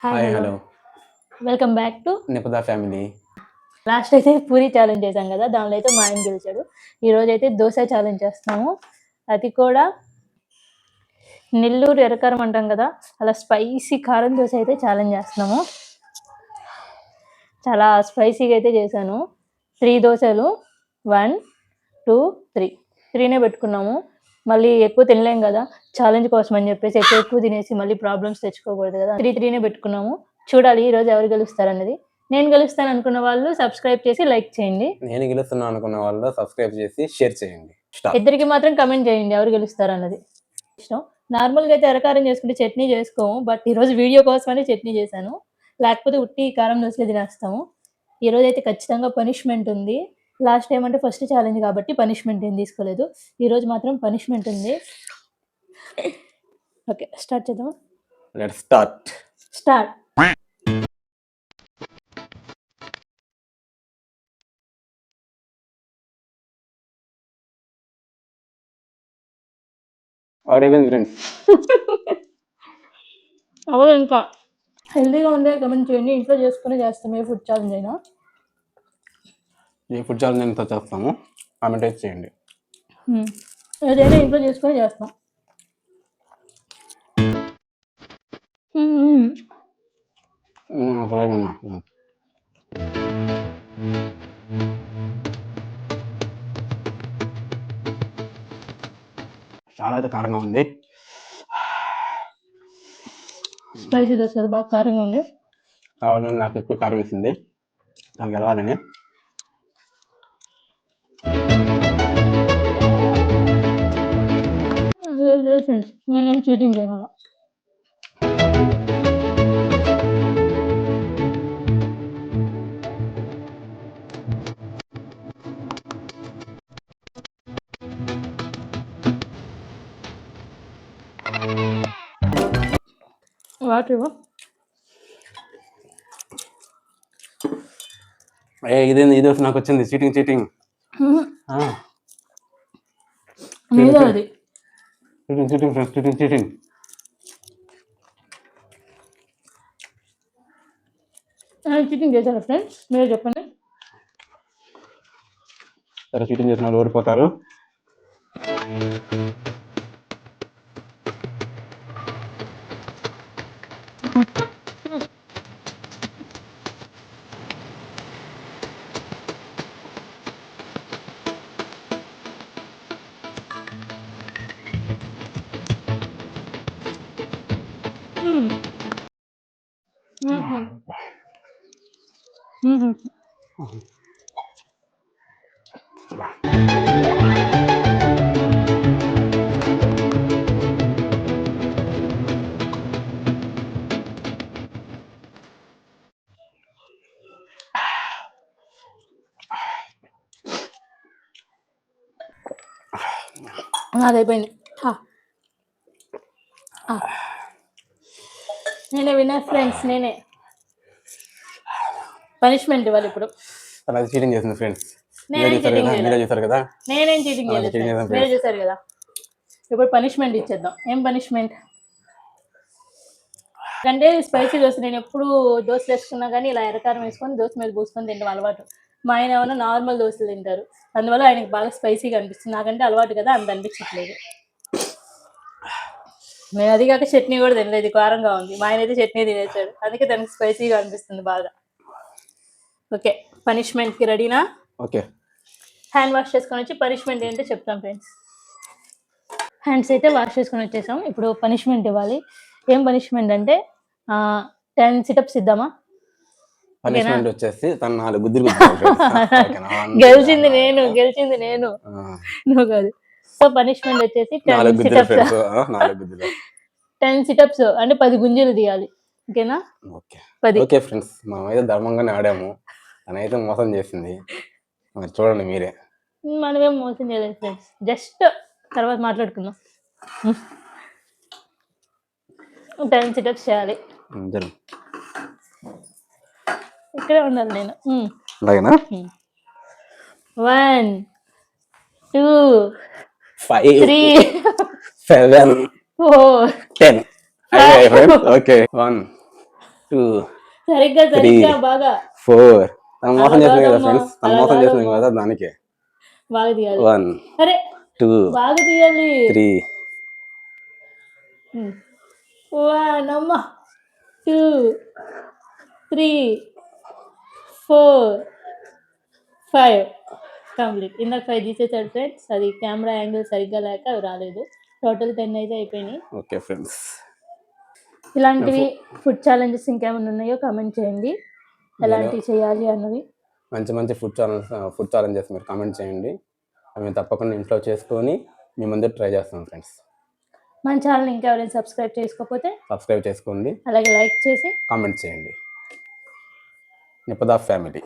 Hi hello welcome back to Nipada family last అయితే puri challenge చేశాం కదా దానిలో అయితే మా ఆయన గెలిచాడు. ఈ రోజు అయితే దోశ ఛాలెంజ్ చేస్తున్నాము. అది కూడా నెల్లూరు ఎరకారం అంటాం కదా అలా స్పైసీ కారం దోశ అయితే ఛాలెంజ్ చేస్తున్నాము. చాలా స్పైసీగా అయితే చేశాను. త్రీ దోశలు. వన్ టూ త్రీ త్రీనే పెట్టుకున్నాము. మళ్ళీ ఎక్కువ తినలేం కదా ఛాలెంజ్ కోసం అని చెప్పేసి ఎక్కువ ఎక్కువ తినేసి మళ్ళీ ప్రాబ్లమ్స్ తెచ్చుకోకూడదు కదా. త్రీ త్రీనే పెట్టుకున్నాము. చూడాలి ఈ రోజు ఎవరు గెలుస్తారు అన్నది నేను గెలుస్తాను అనుకున్న వాళ్ళు సబ్స్క్రైబ్ చేసి లైక్ చేయండి. నేను గెలుస్తున్నాను అనుకున్న వాళ్ళు సబ్స్క్రైబ్ చేసి షేర్ చేయండి. ఇద్దరికి మాత్రం కమెంట్ చేయండి ఎవరు గెలుస్తారు అన్నది ఇష్టం నార్మల్గా అయితే ఎరకారం చేసుకుంటే చట్నీ చేసుకోము బట్ ఈ రోజు వీడియో కోసమనే చట్నీ చేశాను. లేకపోతే ఉట్టి కారం దోశలు తినేస్తాము. ఈ రోజు అయితే ఖచ్చితంగా పనిష్మెంట్ ఉంది. లాస్ట్ టైం అంటే ఫస్ట్ ఛాలెంజ్ కాబట్టి పనిష్మెంట్ ఏం తీసుకోలేదు. ఈ రోజు మాత్రం పనిష్మెంట్ ఉంది. ఓకే స్టార్ట్ చేద్దాం లెట్ స్టార్ట్ స్టార్ట్ ఫ్రెండ్స్ అవ్వదు ఇంకా. హెల్దీగా ఉండే కమెంట్ చేయండి. ఇంట్లో చేసుకుని చేస్తాం. ఏ ఫుడ్ ఛాలెంజ్ అయినా. ఈ ఫుడ్ ఛాలెంజ్ ఎంతో చేస్తాము అయితే చేయండి. ఏదైనా ఇంట్లో చేసుకొని చేస్తాం. చాలా అయితే కారంగా ఉంది. స్పైసీ దోశ బాగా కారంగా ఉంది. కావాలని నాకు ఎక్కువ కారం వేసింది. నాకు గెలవాలని ఫ్రెండ్స్ నేనేం చీటింగ్ చేయాలి వాటర్ ఇవ్వ. ఏ ఇది ఇది నాకు వచ్చింది. చీటింగ్ చీటింగ్ మీద అది. చీటింగ్ చీటింగ్ ఫ్రెండ్స్ చేశారా ఫ్రెండ్స్ మీరే చెప్పండి. సరే చీటింగ్ చేసిన ఓడిపోతారు. వాళ్ళు ఓడిపోతారు నాది అయిపోయింది ఆ. ఆ. నేనే విన్నర్ ఫ్రెండ్స్ నేనే. పనిష్మెంట్ ఇవ్వాలి ఇప్పుడు. అలా చీటింగ్ చేసింది ఫ్రెండ్స్ నేనేం మీరే చూసారు cheating కదా? చేయలేదు. మీరే చూసారు కదా? నేనేం చీటింగ్ ఆ, చేయలేదు. cheating friends. చేద్దాం మీరే చూసారు కదా? ఇప్పుడు పనిష్మెంట్ ఇచ్చేద్దాం. ఏం పనిష్మెంట్ అంటే స్పైసీ దోశ నేను ఎప్పుడు దోశలు వేసుకున్నా కానీ ఇలా ఎరకారం వేసుకొని దోశ మీద పూసుకొని తింటాం అలవాటు. మా ఆయన ఏమైనా నార్మల్ దోశలు తింటారు. అందువల్ల ఆయనకి బాగా స్పైసీగా అనిపిస్తుంది. నాకంటే అలవాటు కదా అంత అనిపించట్లేదు. నేను అది కాక చట్నీ కూడా తినలేదు కారంగా ఉంది. మా ఆయన అయితే చట్నీ తినేసాడు. అందుకే దానికి స్పైసీగా అనిపిస్తుంది బాగా. ఓకే పనిష్మెంట్కి రెడీనా? ఓకే. హ్యాండ్ వాష్ చేసుకొని వచ్చి పనిష్మెంట్ ఏంటో చెప్తాం ఫ్రెండ్స్. హ్యాండ్స్ అయితే వాష్ చేసుకొని వచ్చేసాం ఇప్పుడు పనిష్మెంట్ ఇవ్వాలి. ఏం పనిష్మెంట్ అంటే టెన్ సిటప్స్ ఇద్దామా? పనిష్మెంట్ వచ్చేసి తన నాలుగు గుద్దులు గెలిచింది నేను గెలిచింది నేను. నువ్వు కాదు. సో పనిష్మెంట్ వచ్చేసి టెన్ సిటప్స్. ఫ్రెండ్స్. నాలుగు గుద్దులు. టెన్ సిటప్స్ అంటే పది గుంజీలు తీయాలి. ఓకేనా? ఓకే. పది. ఓకే ఫ్రెండ్స్ మనమైతే ధర్మంగానే ఆడాము. తనైతే మోసం చేసింది. మరి చూడండి మీరే. మనమేం మోసం చేయలేదు ఫ్రెండ్స్. జస్ట్ తర్వాత మాట్లాడుకుందాం. టెన్ సిటప్స్ చేయాలి. ఇక్కడే ఉండాలి నేను. అలాగేనా? One two five. Three. Seven. Ten. Okay. One two సరిగ్గా సరిగ్గా బాగా. ఫోర్. తను మోసం చేసింది కదా ఫ్రెండ్స్ తను మోసం చేసింది. కదా దానికే. బాగా తీయాలి. వన్ అరే టూ బాగా తీయాలి. త్రీ. వన్ అమ్మ. Two three four five. Complete. ఇందాక ఫైవ్ తీసేసాడు ఫ్రెండ్స్ అది కెమెరా యాంగిల్ సరిగ్గా లేక రాలేదు. టోటల్ టెన్ అయితే అయిపోయినాయి. Okay friends. ఇలాంటివి ఫుడ్ ఛాలెంజెస్ ఇంకేమైనా ఉన్నాయో కామెంట్ చేయండి. ఎలాంటివి చేయాలి అన్నవి? మంచి మంచి ఫుడ్ ఛానల్స్ ఫుడ్ ఛాలెంజెస్ మీరు కామెంట్ చేయండి. అవి మేము తప్పకుండా ఇంట్లో చేసుకొని మీ ముందు ట్రై చేస్తాం ఫ్రెండ్స్. మన ఛానల్ ఇంకెవరైనా సబ్స్క్రైబ్ చేసుకోకపోతే సబ్స్క్రైబ్ చేసుకోండి. అలాగే లైక్ చేసి కామెంట్ చేయండి. నిపదా ఫ్యామిలీ.